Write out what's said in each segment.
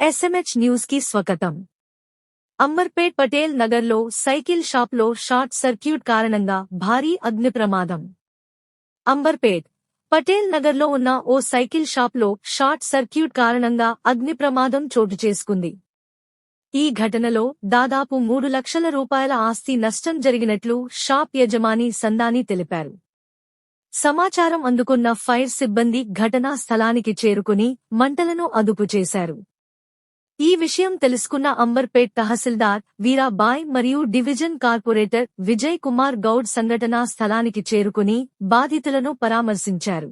SMH న్యూస్కి స్వాగతం. అంబర్పేట్ పటేల్ నగర్లో సైకిల్ షాప్లో షార్ట్ సర్క్యూట్ కారణంగా భారీ అగ్ని ప్రమాదం అంబర్పేట్ పటేల్ నగర్లో ఉన్న ఓ సైకిల్ షాప్లో షార్ట్ సర్క్యూట్ కారణంగా అగ్ని ప్రమాదం చోటు చేసుకుంది. ఈ ఘటనలో దాదాపు మూడు లక్షల రూపాయల ఆస్తి నష్టం జరిగినట్లు షాప్ యజమాని సందాని తెలిపారు. సమాచారం అందుకున్న ఫైర్ సిబ్బంది ఘటనా స్థలానికి చేరుకుని మంటలను అదుపు చేశారు. ఈ విషయం తెలుసుకున్న అంబర్పేట్ తహసీల్దార్ వీరాబాయ్ మరియు డివిజన్ కార్పొరేటర్ విజయ్ కుమార్ గౌడ్ సంఘటనా స్థలానికి చేరుకుని బాధితులను పరామర్శించారు.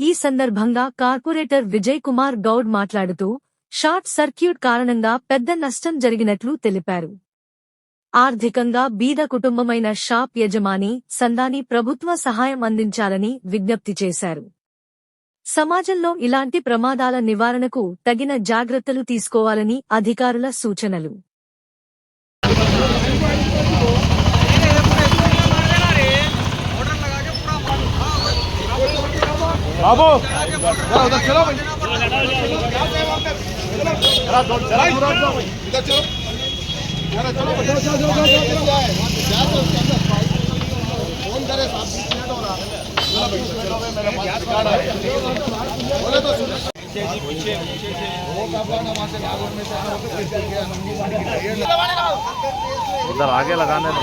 ఈ సందర్భంగా కార్పొరేటర్ విజయ్ కుమార్ గౌడ్ మాట్లాడుతూ షార్ట్ సర్క్యూట్ కారణంగా పెద్ద నష్టం జరిగినట్లు తెలిపారు. ఆర్థికంగా బీద కుటుంబమైన షాప్ యజమాని సందాని ప్రభుత్వ సహాయం అందించాలని విజ్ఞప్తి చేశారు. సమాజంలో ఇలాంటి ప్రమాదాల నివారణకు తగిన జాగ్రత్తలు తీసుకోవాలని అధికారుల సూచనలు. इधर चलो जरा चलो भाई चलो चलो चलो चलो फोन करे साहब मिनट हो रहा है चलो भाई चलो भाई मेरे पास रिकॉर्ड है बोले तो सुनो वो बाबा ना वहां से नागौर में से आना होगा चल गया उधर आगे लगाने दो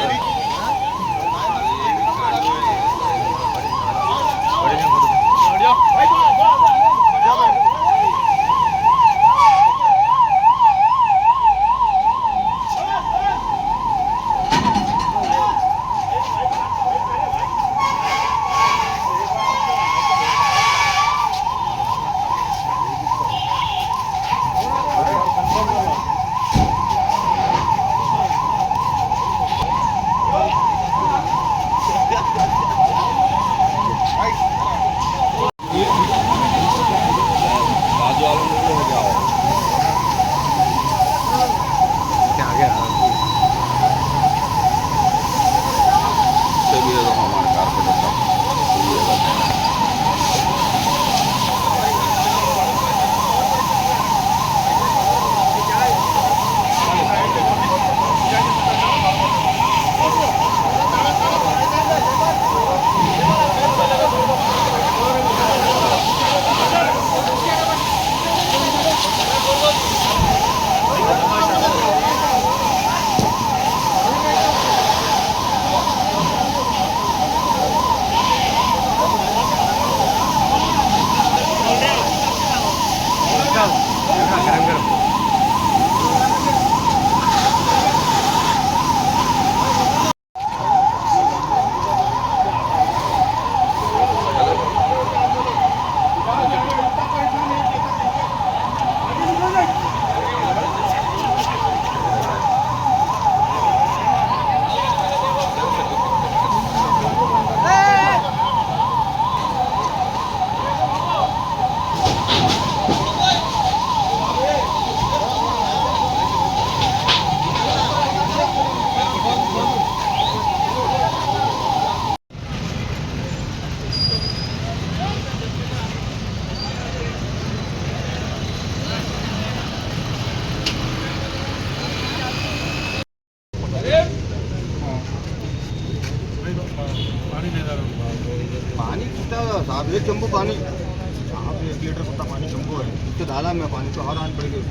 पानी साहब एक चंबू पानी। यहाँ पे एक लीटर कितना पानी चंबू है। इससे डाला मैं पानी तो और आन पड़ गई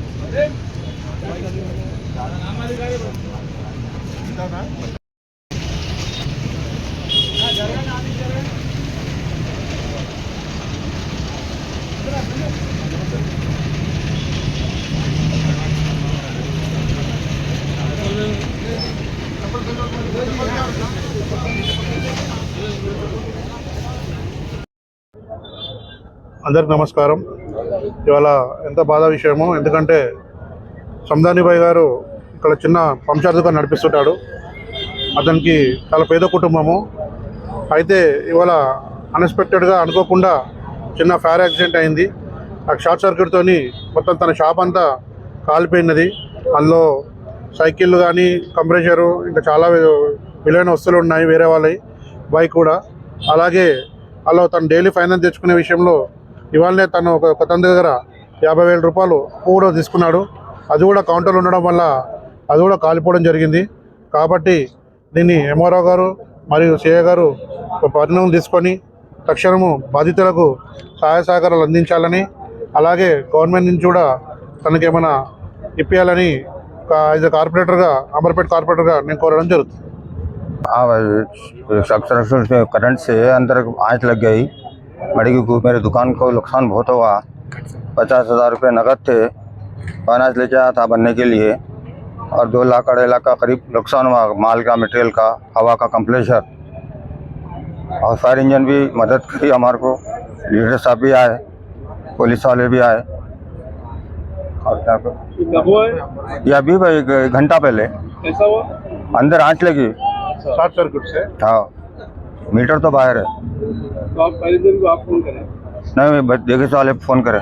అందరికి నమస్కారం. ఇవాళ ఎంత బాధ విషయమో ఎందుకంటే సందానిబాయ్ గారు ఇక్కడ చిన్న పంచర్ దుకాణం నడిపిస్తుంటాడు. అతనికి చాలా పేద కుటుంబము. అయితే ఇవాళ అన్ఎక్స్పెక్టెడ్గా అనుకోకుండా చిన్న ఫైర్ యాక్సిడెంట్ అయింది. ఆ షార్ట్ సర్క్యూట్తోని మొత్తం తన షాప్ అంతా కాలిపోయినది. అందులో సైకిళ్ళు కానీ కంప్రెషరు ఇంకా చాలా విలువైన వస్తువులు ఉన్నాయి వేరే వాళ్ళవి బైక్ కూడా. అలాగే అలా తను డైలీ ఫైనాన్స్ తెచ్చుకునే విషయంలో ఇవాళనే తను ఒక తండ్రి దగ్గర యాభై వేల రూపాయలు పువ్వు కూడా తీసుకున్నాడు అది కూడా కౌంటర్లు ఉండడం వల్ల అది కూడా కాలిపోవడం జరిగింది కాబట్టి దీన్ని ఎంఆర్ఓ గారు మరియు సిఏ గారు పరిణామం తీసుకొని తక్షణము బాధితులకు సహాయ సహకారాలు అందించాలని అలాగే గవర్నమెంట్ నుంచి కూడా తనకి ఏమైనా ఇప్పించాలని యాజ్ అ కార్పొరేటర్గా అమర్పేట కార్పొరేటర్గా నేను కోరడం జరుగుతుంది కరెంట్స్ అందరికి ఆయన లగ్గాయి मड़गी को मेरे दुकान को नुकसान बहुत हुआ। पचास हज़ार रुपये नकद थे। अनाज लेके आया था बनने के लिए। और दो लाख अढ़ाई लाख का करीब नुकसान हुआ माल का मटेरियल का हवा का कंप्रेशर और फायर इंजन भी मदद की हमारे को। लीडर साहब भी आए पुलिस वाले भी आए। और क्या ये? अभी एक घंटा पहले। कैसा हुआ? अंदर आँच लगी। अच्छा। सात सर्किट से हाँ। मीटर तो बाहर है। तो आप पहले दिन को आप फ़ोन करें। नहीं देखिए साले फ़ोन करें।